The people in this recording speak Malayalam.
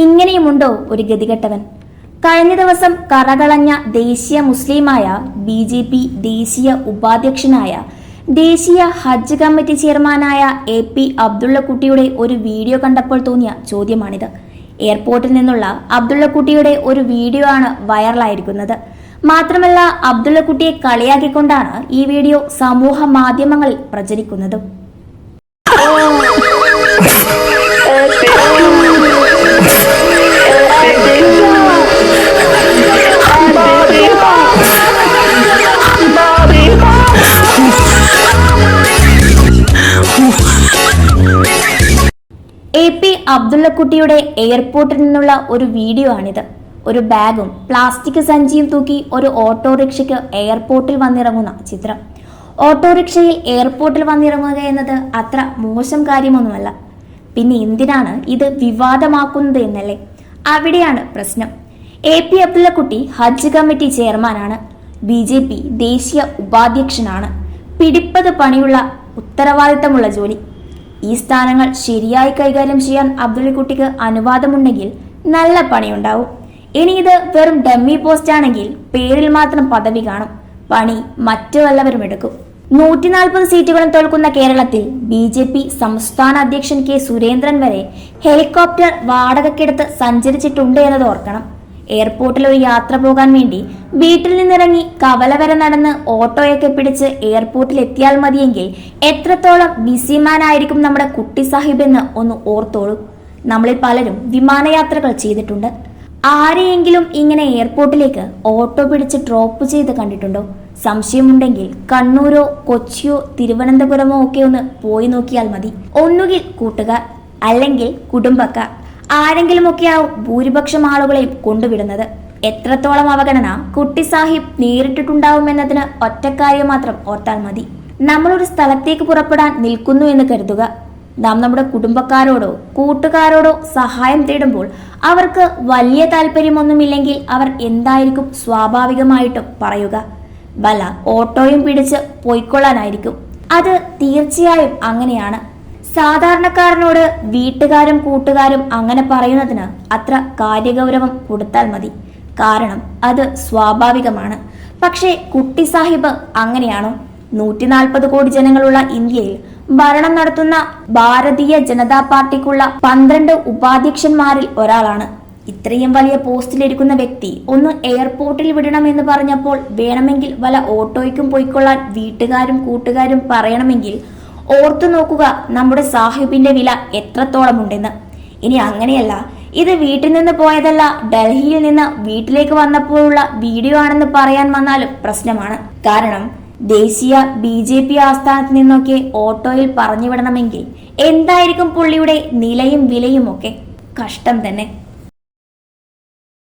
ഇങ്ങനെയുമുണ്ടോ ഒരു ഗതികെട്ടവൻ? കഴിഞ്ഞ ദിവസം കറകളഞ്ഞ ദേശീയ മുസ്ലിമായ ബി ജെ പി ദേശീയ ഉപാധ്യക്ഷനായ ദേശീയ ഹജ്ജ് കമ്മിറ്റി ചെയർമാനായ എ പി അബ്ദുള്ളക്കുട്ടിയുടെ ഒരു വീഡിയോ കണ്ടപ്പോൾ തോന്നിയ ചോദ്യമാണിത്. എയർപോർട്ടിൽ നിന്നുള്ള അബ്ദുള്ളക്കുട്ടിയുടെ ഒരു വീഡിയോ ആണ് വൈറലായിരിക്കുന്നത്. മാത്രമല്ല അബ്ദുള്ളക്കുട്ടിയെ കളിയാക്കിക്കൊണ്ടാണ് ഈ വീഡിയോ സമൂഹ മാധ്യമങ്ങളിൽ പ്രചരിക്കുന്നതും. എ പി അബ്ദുള്ളക്കുട്ടിയുടെ എയർപോർട്ടിൽ നിന്നുള്ള ഒരു വീഡിയോ ആണിത്. ഒരു ബാഗും പ്ലാസ്റ്റിക് സഞ്ചിയും തൂക്കി ഒരു ഓട്ടോറിക്ഷയ്ക്ക് എയർപോർട്ടിൽ വന്നിറങ്ങുന്ന ചിത്രം. ഓട്ടോറിക്ഷയിൽ എയർപോർട്ടിൽ വന്നിറങ്ങുക എന്നത് അത്ര മോശം കാര്യമൊന്നുമല്ല. പിന്നെ എന്തിനാണ് ഇത് വിവാദമാക്കുന്നത് എന്നല്ലേ? അവിടെയാണ് പ്രശ്നം. എ പി അബ്ദുള്ളക്കുട്ടി ഹജ്ജ് കമ്മിറ്റി ചെയർമാനാണ്. ബി ജെ പി ദേശീയ ഉപാധ്യക്ഷനാണ്. പിടിപ്പത് പണിയുള്ള ഉത്തരവാദിത്തമുള്ള ജോലി. ഈ സ്ഥാനങ്ങൾ ശരിയായി കൈകാര്യം ചെയ്യാൻ അബ്ദുൾക്കുട്ടിക്ക് അനുവാദമുണ്ടെങ്കിൽ നല്ല പണിയുണ്ടാവും. ഇനി ഇത് വെറും ഡമ്മി പോസ്റ്റ് ആണെങ്കിൽ പേരിൽ മാത്രം പദവി കാണും. പണി മറ്റു വല്ലവരും എടുക്കും. നൂറ്റി നാൽപ്പത് സീറ്റുകളും തോൽക്കുന്ന കേരളത്തിൽ ബി ജെ പി സംസ്ഥാന അധ്യക്ഷൻ കെ സുരേന്ദ്രൻ വരെ ഹെലികോപ്റ്റർ വാടകയ്ക്കെടുത്ത് സഞ്ചരിച്ചിട്ടുണ്ട് എന്നത് ഓർക്കണം. എയർപോർട്ടിൽ ഒരു യാത്ര പോകാൻ വേണ്ടി വീട്ടിൽ നിന്നിറങ്ങി കവല വരെ നടന്ന് ഓട്ടോയൊക്കെ പിടിച്ച് എയർപോർട്ടിൽ എത്തിയാൽ മതിയെങ്കിൽ എത്രത്തോളം ബിസിമാൻ ആയിരിക്കും നമ്മുടെ കുട്ടി സാഹിബ് എന്ന് ഒന്ന് ഓർത്തോളൂ. നമ്മളിൽ പലരും വിമാനയാത്രകൾ ചെയ്തിട്ടുണ്ട്. ആരെയെങ്കിലും ഇങ്ങനെ എയർപോർട്ടിലേക്ക് ഓട്ടോ പിടിച്ച് ഡ്രോപ്പ് ചെയ്ത് കണ്ടിട്ടുണ്ടോ? സംശയമുണ്ടെങ്കിൽ കണ്ണൂരോ കൊച്ചിയോ തിരുവനന്തപുരമോ ഒക്കെ ഒന്ന് പോയി നോക്കിയാൽ മതി. ഒന്നുകിൽ കൂട്ടുകാർ അല്ലെങ്കിൽ കുടുംബക്കാർ. ആരെങ്കിലുമൊക്കെയാവും ഭൂരിപക്ഷം ആളുകളെയും കൊണ്ടുവിടുന്നത്. എത്രത്തോളം അവഗണന കുട്ടി സാഹിബ് നേരിട്ടിട്ടുണ്ടാവുമെന്നതിന് ഒറ്റക്കാര്യം മാത്രം ഓർത്താൽ മതി. നമ്മളൊരു സ്ഥലത്തേക്ക് പുറപ്പെടാൻ നിൽക്കുന്നു എന്ന് കരുതുക. നാം നമ്മുടെ കുടുംബക്കാരോടോ കൂട്ടുകാരോടോ സഹായം തേടുമ്പോൾ അവർക്ക് വലിയ താല്പര്യമൊന്നുമില്ലെങ്കിൽ അവർ എന്തായിരിക്കും സ്വാഭാവികമായിട്ടും പറയുക. ബല ഓട്ടോയും പിടിച്ച് പോയിക്കൊള്ളാനായിരിക്കും. അത് തീർച്ചയായും അങ്ങനെയാണ്. സാധാരണക്കാരനോട് വീട്ടുകാരും കൂട്ടുകാരും അങ്ങനെ പറയുന്നതിന് അത്ര കാര്യഗൗരവം കൊടുത്താൽ മതി. കാരണം അത് സ്വാഭാവികമാണ്. പക്ഷേ കുട്ടി സാഹിബ് അങ്ങനെയാണോ? നൂറ്റി നാൽപ്പത് കോടി ജനങ്ങളുള്ള ഇന്ത്യയിൽ ഭരണം നടത്തുന്ന ഭാരതീയ ജനതാ പാർട്ടിക്കുള്ള പന്ത്രണ്ട് ഉപാധ്യക്ഷന്മാരിൽ ഒരാളാണ്. ഇത്രയും വലിയ പോസ്റ്റിലിരിക്കുന്ന വ്യക്തി ഒന്ന് എയർപോർട്ടിൽ വിടണമെന്ന് പറഞ്ഞപ്പോൾ വേണമെങ്കിൽ വല ഓട്ടോയ്ക്കും പോയിക്കൊള്ളാൻ വീട്ടുകാരും കൂട്ടുകാരും പറയണമെങ്കിൽ ഓർത്തു നോക്കുക. നമ്മുടെ സാഹിബിന്റെ വില എത്രത്തോളം ഉണ്ടെന്ന് ഇനി അങ്ങനെയല്ല. ഇത് വീട്ടിൽ നിന്ന് പോയതല്ല ഡൽഹിയിൽ നിന്ന് വീട്ടിലേക്ക് വന്നപ്പോഴുള്ള വീഡിയോ ആണെന്ന് പറയാൻ വന്നാലും പ്രശ്നമാണ്. കാരണം ദേശീയ ബി ജെ പി ആസ്ഥാനത്ത് നിന്നൊക്കെ ഓട്ടോയിൽ പറഞ്ഞു വിടണമെങ്കിൽ എന്തായിരിക്കും പുള്ളിയുടെ നിലയും വിലയും ഒക്കെ കഷ്ടം തന്നെ.